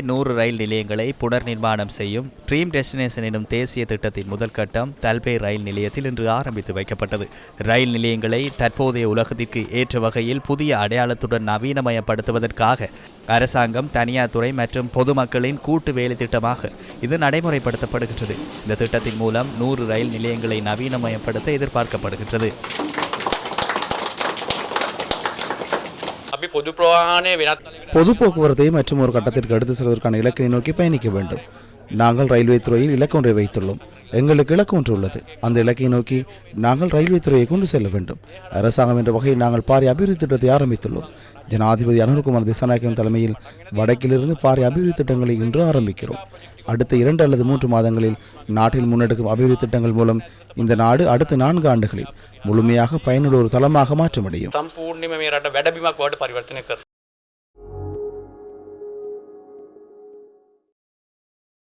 நூறு ரயில் நிலையங்களை புனர் நிர்மாணம் செய்யும் ட்ரீம் டெஸ்டினேஷன் எனும் தேசிய திட்டத்தின் முதல் கட்டம் தல்பே ரயில் நிலையத்தில் இன்று ஆரம்பித்து வைக்கப்பட்டது. ரயில் நிலையங்களை தற்போதைய உலகத்திற்கு ஏற்ற வகையில் புதிய அடையாளத்துடன் நவீனமயப்படுத்துவதற்காக அரசாங்கம் தனியார் துறை மற்றும் பொதுமக்களின் கூட்டு வேலை திட்டமாக இது நடைமுறைப்படுத்தப்படுகின்றது. இந்த திட்டத்தின் மூலம் நூறு ரயில் நிலையங்களை நவீனமயப்படுத்த எதிர்பார்க்கப்படுகின்றது. அப்படி பொது பிரவாகனே பொது போக்குவரத்தை மற்றும் ஒரு கட்டத்திற்கு அடுத்து செல்வதற்கான இலக்கினை நோக்கி பயணிக்க வேண்டும். நாங்கள் ரயில்வே துறையில் இலக்கு ஒன்றை வைத்துள்ளோம். எங்களுக்கு இலக்கு ஒன்று உள்ளது. அந்த இலக்கை நோக்கி நாங்கள் ரயில்வே துறையை கொண்டு செல்ல வேண்டும். அரசாங்கம் என்ற வகையில் நாங்கள் பாரி அபிவிருத்தி திட்டத்தை ஆரம்பித்துள்ளோம். ஜனாதிபதி அனுர்குமார் திசாநாயக்கன் தலைமையில் வடக்கிலிருந்து பாரி அபிவிருத்தி திட்டங்களை இன்று ஆரம்பிக்கிறோம். அடுத்த இரண்டு அல்லது மூன்று மாதங்களில் நாட்டில் முன்னெடுக்கும் அபிவிருத்தி திட்டங்கள் மூலம் இந்த நாடு அடுத்த நான்கு ஆண்டுகளில் முழுமையாக பயனுள்ள ஒரு தளமாக மாற்றமடையும்.